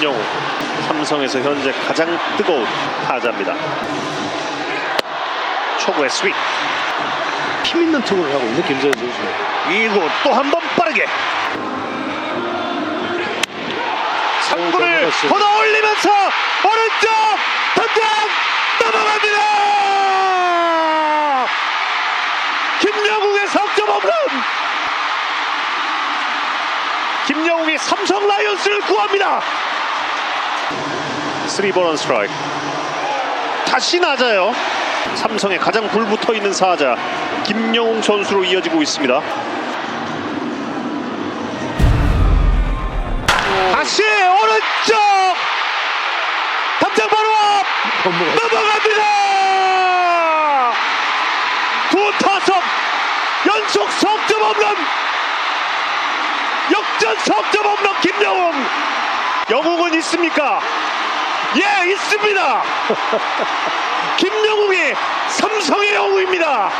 김영우 삼성에서 현재 가장 뜨거운 타자입니다. 초구의 스윙 힘 있는 투구를 하고 있는 김재현 선수. 2구 또 한 번 빠르게 3구를 넘어갔어요. 걷어 올리면서 오른쪽 던장 넘어갑니다 김영욱의 석점 홈런 김영욱이 삼성 라이온스를 구합니다 3번 원 스트라이크. 다시 낮아요. 삼성의 가장 불붙어 있는 사자 김영웅 선수로 이어지고 있습니다. 다시 오른쪽! 담장 바로 앞. 넘어갑니다! 두 타석! 연속 석점 홈런! 역전 석점 영웅은 있습니까? 예, 있습니다. 김영웅이 삼성의 영웅입니다.